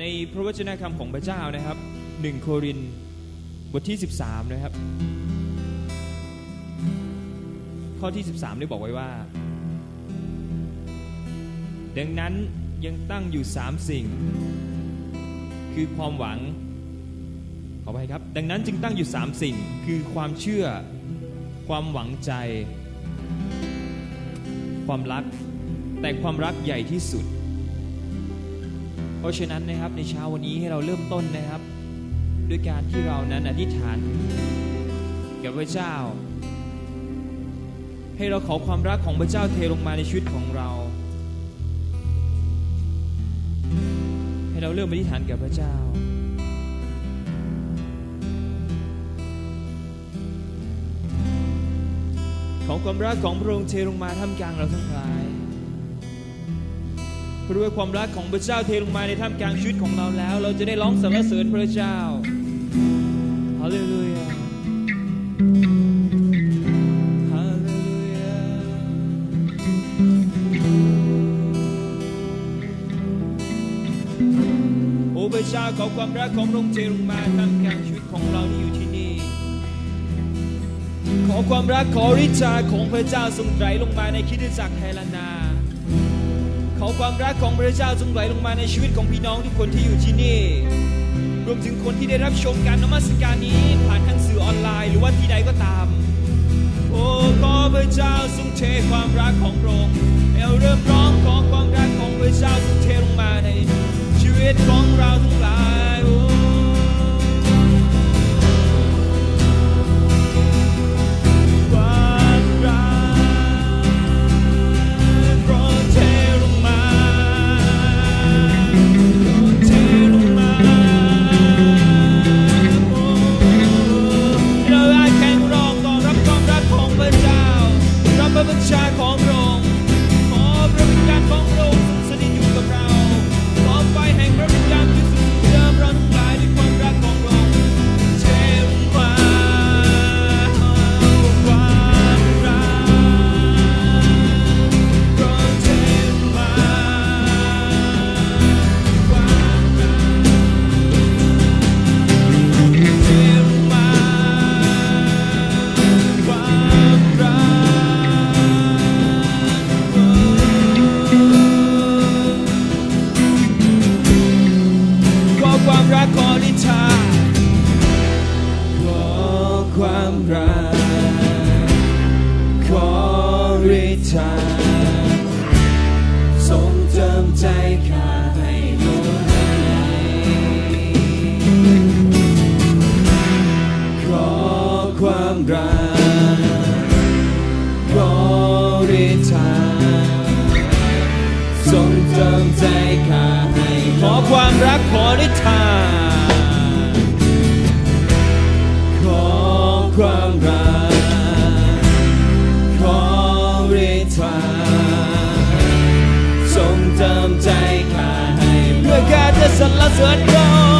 ในพระวจนะคำของพระเจ้านะครับ1โครินบทที่ 13 นะครับ ข้อที่ 13 ได้บอกไว้ว่า ดังนั้นยังตั้งอยู่ 3 สิ่ง คือความหวัง ขอไปครับ ดังนั้นจึงตั้งอยู่ 3 สิ่ง คือความเชื่อ ความหวังใจ ความรัก แต่ความรักใหญ่ที่สุด ราะฉะนั้นนะครับในเช้าวันนี้ให้เราเริ่มต้นนะครับ ด้วยการที่เรานั้นอธิษฐานกับพระเจ้า ให้เราขอความรักของพระเจ้าเทลงมาในชีวิตของเรา ให้เราเริ่มอธิษฐานกับพระเจ้าของความรักของพระองค์เทลงมาท่ามกลางเราทั้งหลาย เพราะด้วยความรักของพระเจ้าเทลงมาในท่ามกลางชีวิตของเราแล้ว เราจะได้ร้องสรรเสริญพระเจ้าฮาเลลูยาฮาเลลูยาโอ้พระเจ้าขอความรักของพระองค์เทลงมาท่ามกลางชีวิตของเราที่อยู่ที่นี่ ขอความรักขอฤทธิ์ชาของพระเจ้าทรงไหลลงมาในคริดจักรไทยลานาข อความรักของพระเจ้าจงไหลลงมาในชีวิตของพี่น้องทุกคนที่อยู่ที่นี่ รวมถึงคนที่ได้รับชมการนมัสการนี้ผ่านทางสื่อออนไลน์หรือว่าที่ใดก็ตาม โอ้ขอพระเจ้าทรงเทความรักของพระองค์ให้เราเริ่มร้องขอความรักของพระเจ้าทรงเทลงมาในชีวิตของเราทั้งหลายโอ้ ความรักขอฤทาขอความรักขอฤทธาทรงเติมใจข้า การจ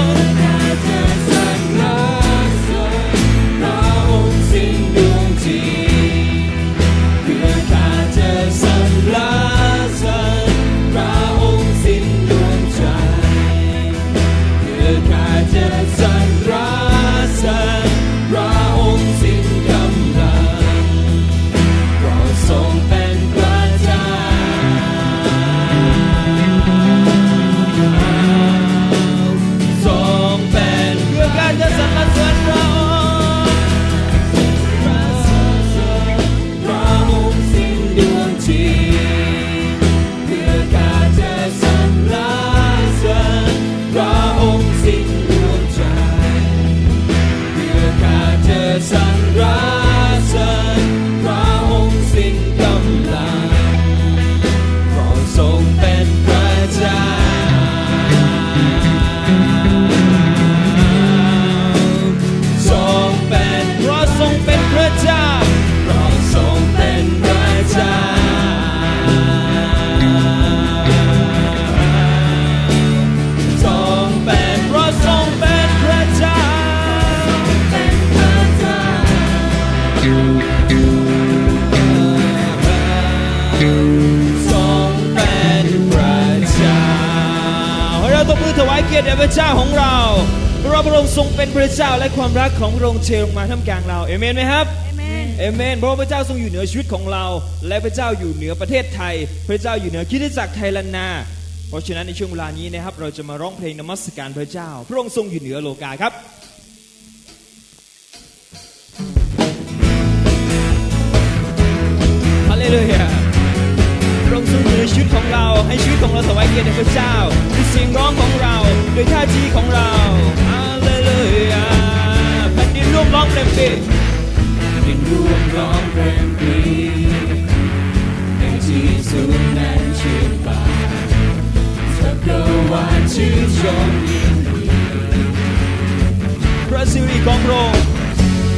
พระเจ้าและความรักของพระองค์เทลงมาท่ามกลางเราเอเมนไหมครับ Amen. เอเมนเพราะว่าพระเจ้าทรงอยู่เหนือชีวิตของเรา และพระเจ้าอยู่เหนือประเทศไทย พระเจ้าอยู่เหนือคริดจักรไทยลานนา เพราะฉะนั้นในช่วงเวลานี้นะครับ เราจะมาร้องเพลงนมัสการพระเจ้า พระองค์ทรงอยู่เหนือโลกาครับฮาเลลูยาพระองค์ทรงอยู่ในชีวิตของเรา ให้ชีวิตของเราถวายเกียรติแด่พระเจ้าด้วยเสียงร้องของเราด้วยท่าทีของเรา มร้องเปีดินร่วมร้องเพลงปีในที่สูงนั้นชื่นบานจักรวาลชื่นชมยินดีพระสิริของพระองค์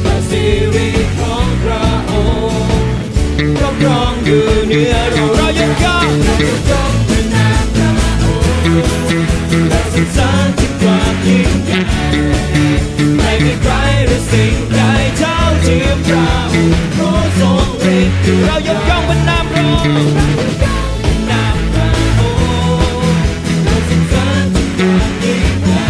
พระสิริของพระองค์ครอบรองอยู่เหนือเราเรายกย่องกย่อ เท่าเทียมพระองค์ผู้ทรงฤทธิ์อยู่เรายกย่องบรราพระองค์นามพระองค์เราสรรเสริญถึงความยิ่งใหญ่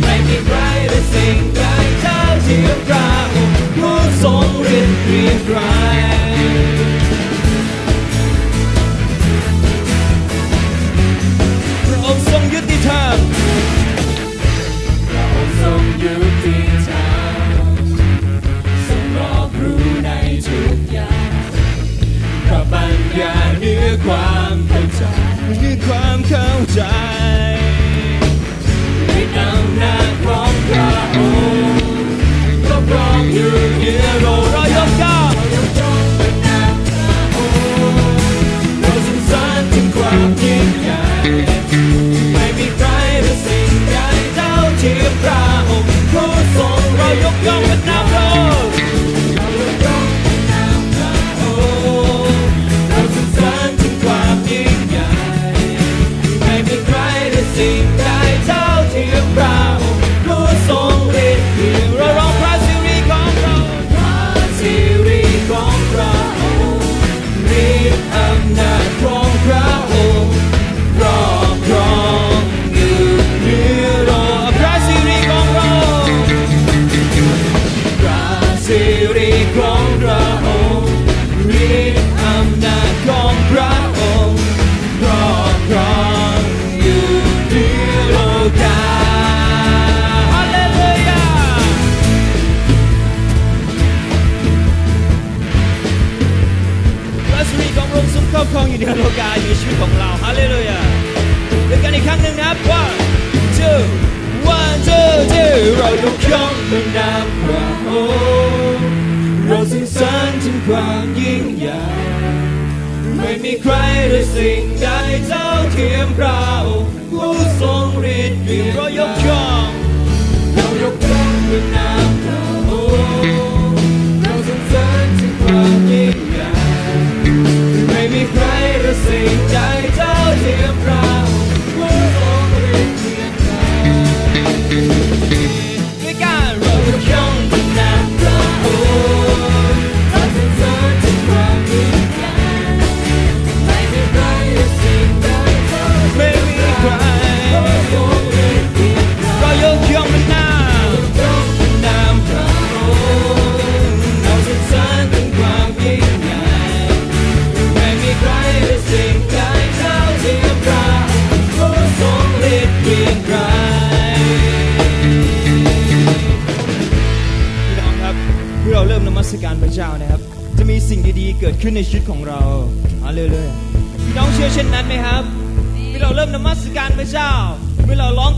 ไม่มีใครหรือสิ่งใดเท่าเทียมพระองค์ผู้ทรงฤทธิ์เรียงไกรพระองค์ทรงยุติธรรม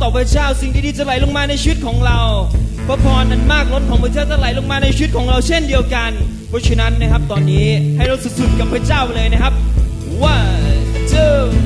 ของพระเจ้าสิ่งดีๆจะไหลลงมาในชีวิตของเรา พระพรนั้นมากล้นของพระเจ้าจะไหลลงมาในชีวิตของเราเช่นเดียวกัน เพราะฉะนั้นนะครับตอนนี้ให้เราสุดๆกับพระเจ้าเลยนะครับ one two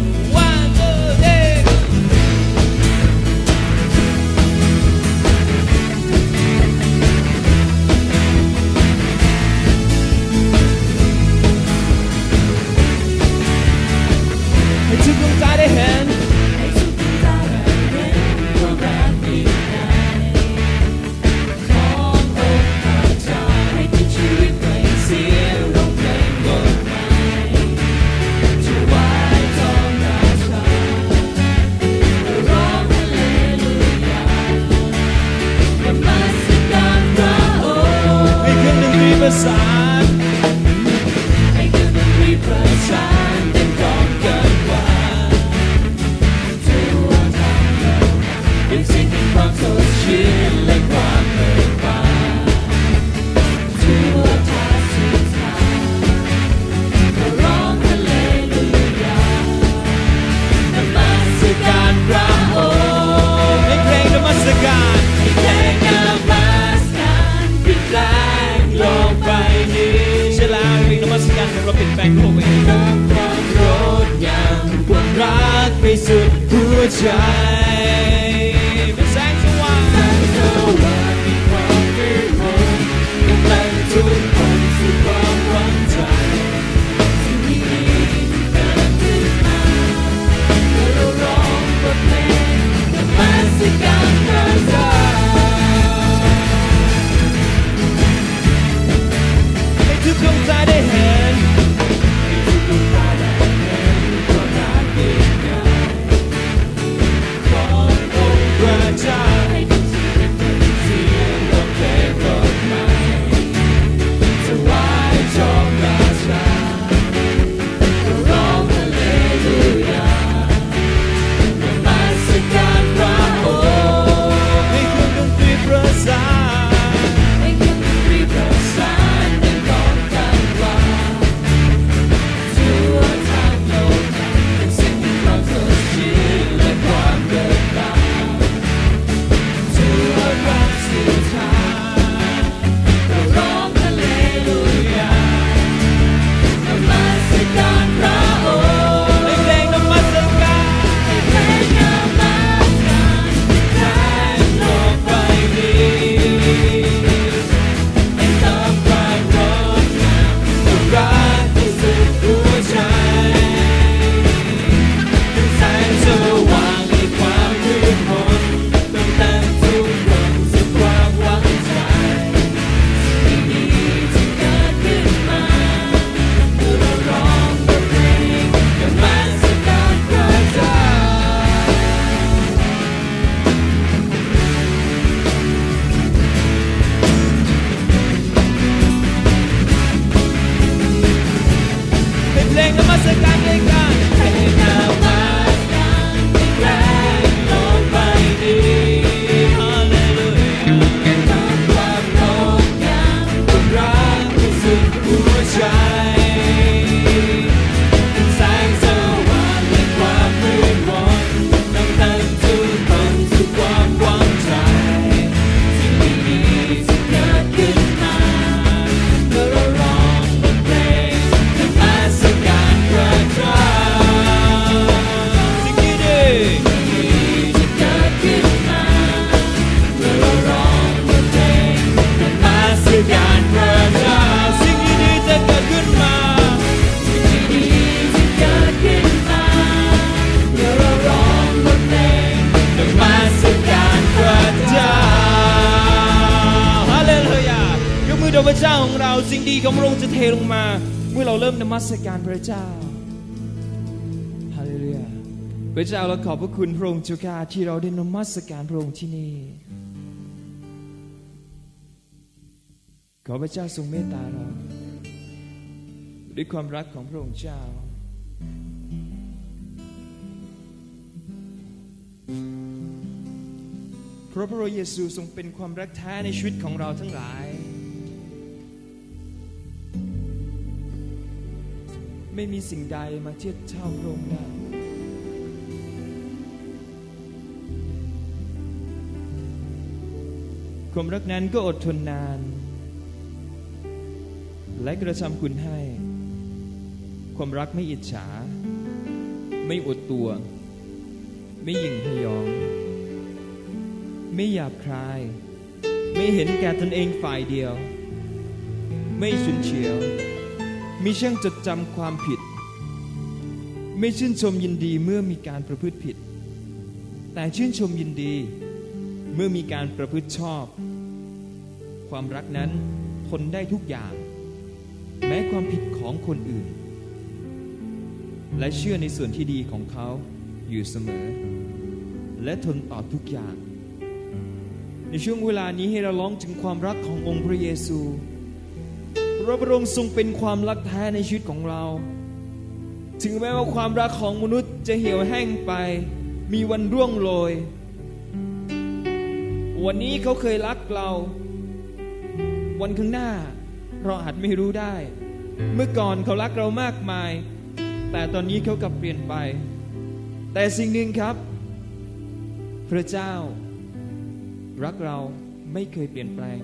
就在。 มัสการพระเจ้าฮาเลลูยาพระเจ้าเราขอบพระคุณพระองค์เจ้าข้าที่เราได้นมัสการพระองค์ที่นี่ขอพระเจ้าทรงเมตตาเรา ด้วยความรักของพระองค์เจ้าเพราะพระเยซูทรงเป็นความรักแท้ในชีวิตของเราทั้งหลาย ไม่มีสิ่งใดมาเทียบเท่าพระองค์ได้ความรักนั้นก็อดทนนาน และกระทำคุณให้ ความรักไม่อิจฉา ไม่อดตัว ไม่หยิ่งพยอง ไม่หยาบคาย ไม่เห็นแก่ตนเองฝ่ายเดียว ไม่ฉุนเฉียว มิช่างจดจำความผิด ไม่ชื่นชมยินดีเมื่อมีการประพฤติผิด แต่ชื่นชมยินดีเมื่อมีการประพฤติชอบ ความรักนั้นทนได้ทุกอย่าง แม้ความผิดของคนอื่น และเชื่อในส่วนที่ดีของเขาอยู่เสมอ และทนต่อทุกอย่าง ในช่วงเวลานี้ให้เราร้องถึงความรักขององค์พระเยซู พราะพระองค์ทรงเป็นความรักแท้ในชีวิตของเรา ถึงแม้ว่าความรักของมนุษย์จะเหี่ยวแห้งไป มีวันร่วงโรย วันนี้เขาเคยรักเรา วันข้างหน้า เราอาจไม่รู้ได้ เมื่อก่อนเขารักเรามากมาย แต่ตอนนี้เขากลับเปลี่ยนไป แต่สิ่งหนึ่งครับ พระเจ้า รักเราไม่เคยเปลี่ยนแปลง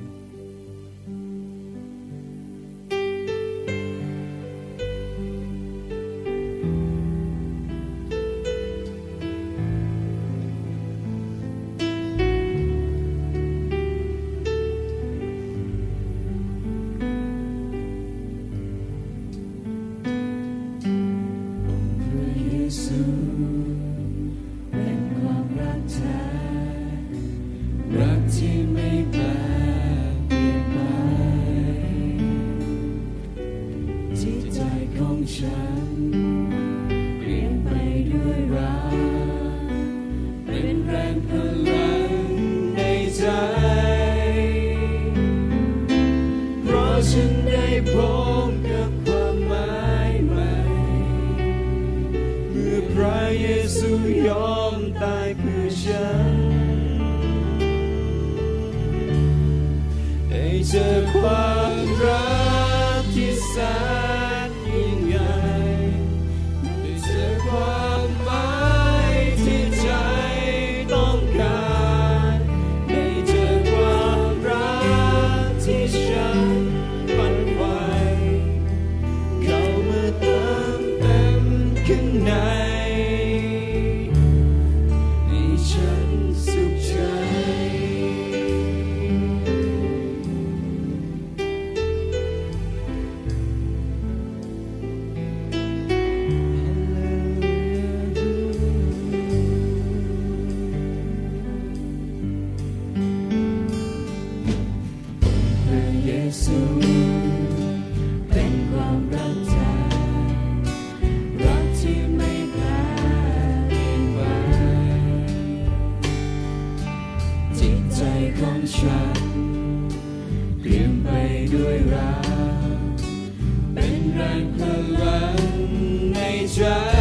ด้วยรัก เป็นแรงพลังในใจ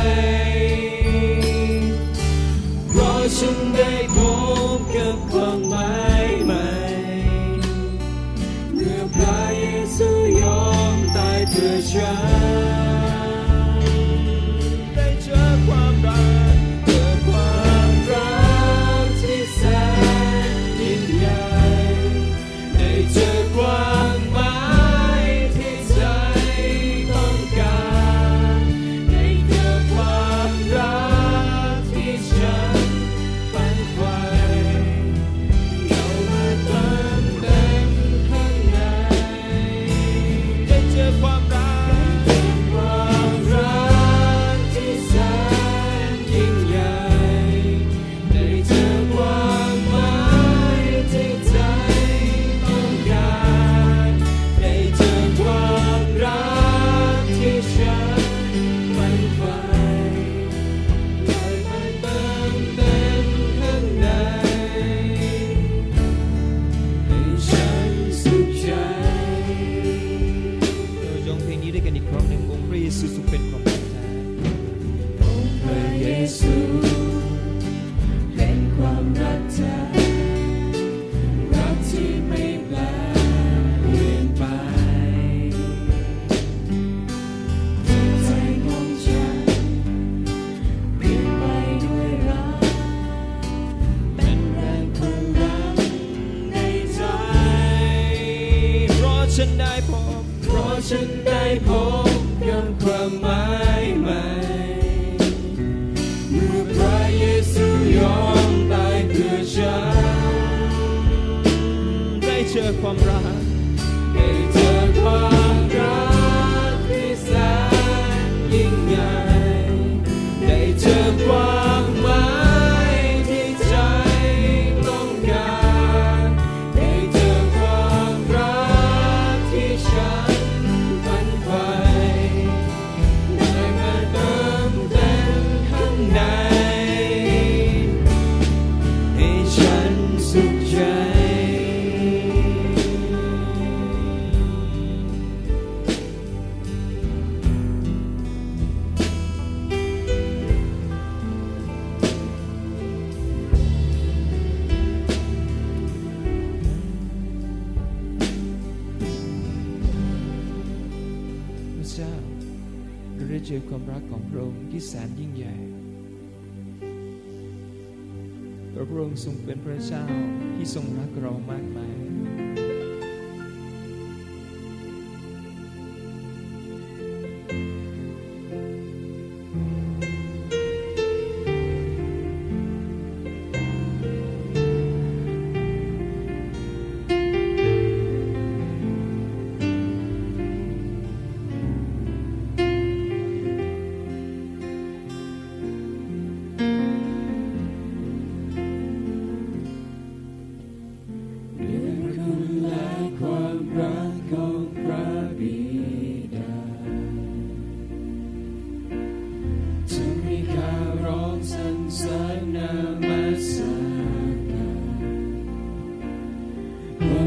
from right. เจ้าเราได้เจอความรักของพระองค์ที่แสนยิ่งใหญ่พระองค์ทรงเป็นพระเจ้าที่ทรงรักเรามากมาย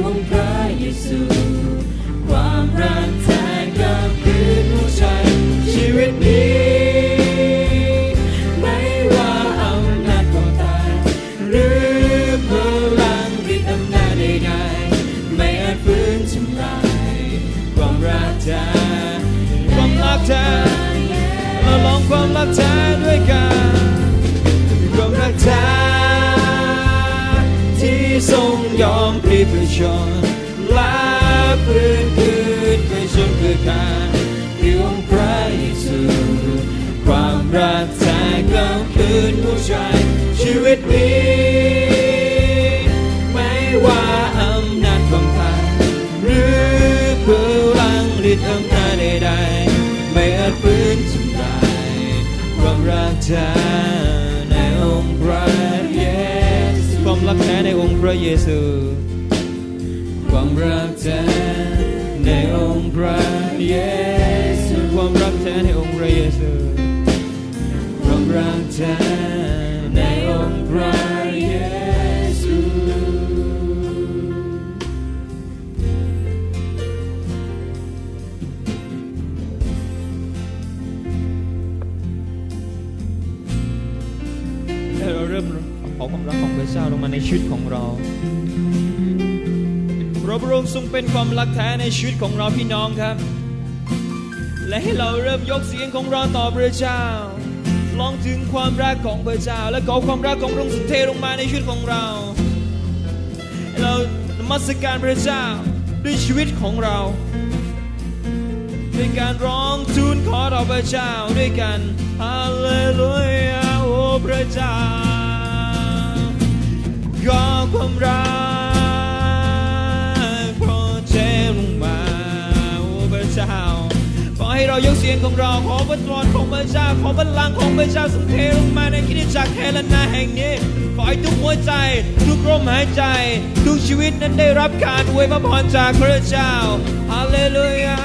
will be. ชนลาพื้นพื้นไม่ชนเพื่อการเรียงพระเยซูความรักแท้ก็พื้นหัวใจชีวิตนี้ไม่ว่าอำนาจของใครหรือพลังฤทธิ์อำนาจใดๆไม่อาจพื้นทำลายความรักแท้ในองค์พระเยซูความรักแท้ในองค์พระเยซู ความรักเธอในองค์พระเยซูความรักแท้ในองค์พระเยซูความรักเธอในองค์พระเยซูให้เราเริ่มขอความรักของพระเจ้าลงมาในชีวิตของเรา ระบรมทรงเป็นความรักแท้ในชีวิตของเราพี่น้องครับ และให้เราเริ่มยกเสียงของเราต่อพระเจ้า ลองถึงความรักของพระเจ้า และขอความรักของพระองค์ทรงเทลงมาในชีวิตของเรา เรานมัสการพระเจ้าด้วยชีวิตของเราด้วยการร้องทูลขอต่อพระเจ้าด้วยกันฮาเลลูยาโอ้พระเจ้าขอความรัก ให้เรายกเสียงของเราขอพระตรของพระเจ้าขอพลังของพระเจ้าทรงเทลงมาในคิดจักรแฮลนาแห่งนี้ขอให้ทุกหัวใจ ทุกลมหายใจ ทุกชีวิตนั้นได้รับการอวยพรจากพระเจ้าฮาเลลูยา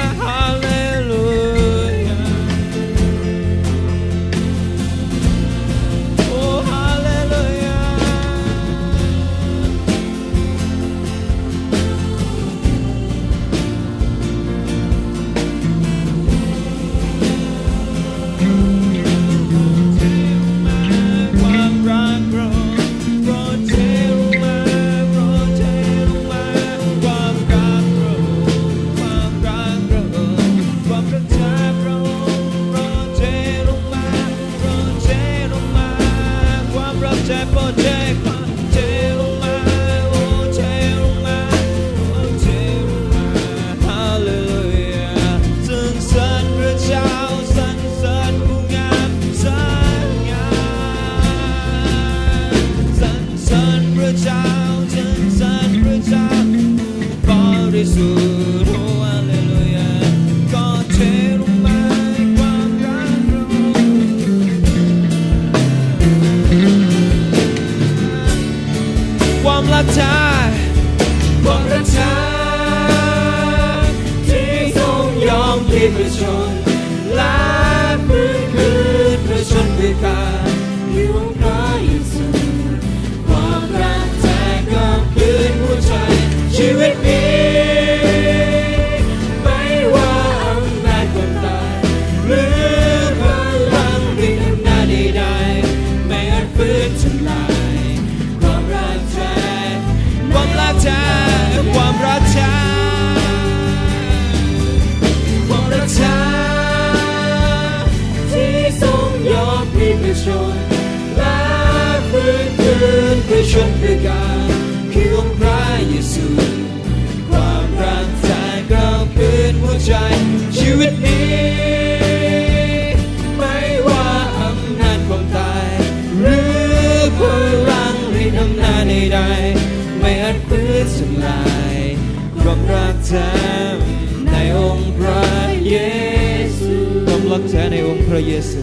รักเธอในองค์พระเยซู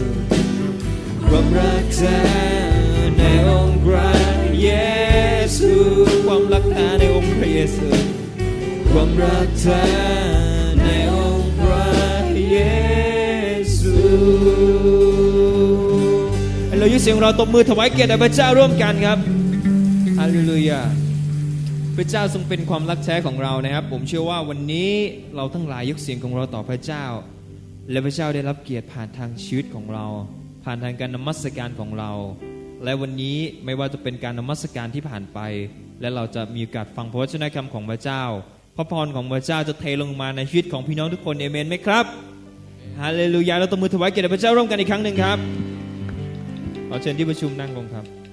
ความรักเธอในองค์พระเยซูความรักเธอในองค์พระเยซูความรักเธอในองค์พระเยซูเรายกเสียงของเราตบมือถวายเกียรติแด่พระเจ้าร่วมกันครับฮาเลลูยาพระเจ้าทรงเป็นความรักแท้ของเรานะครับ ผมเชื่อว่าวันนี้เราทั้งหลายยกเสียงของเราต่อพระเจ้า และพระเจ้าได้รับเกียรติผ่านทางชีวิตของเรา ผ่านทางการนมัสการของเรา และวันนี้ไม่ว่าจะเป็นการนมัสการที่ผ่านไป และเราจะมีโอกาสฟังพระวจนะคำของพระเจ้า พระพรของพระเจ้าจะเทลงมาในชีวิตของพี่น้องทุกคนเอเมนไหมครับฮาเลลูยาเราตบมือถวายเกียรติแด่พระเจ้าร่วมกันอีกครั้งหนึ่งครับขอเชิญที่ประชุมนั่งลงครับ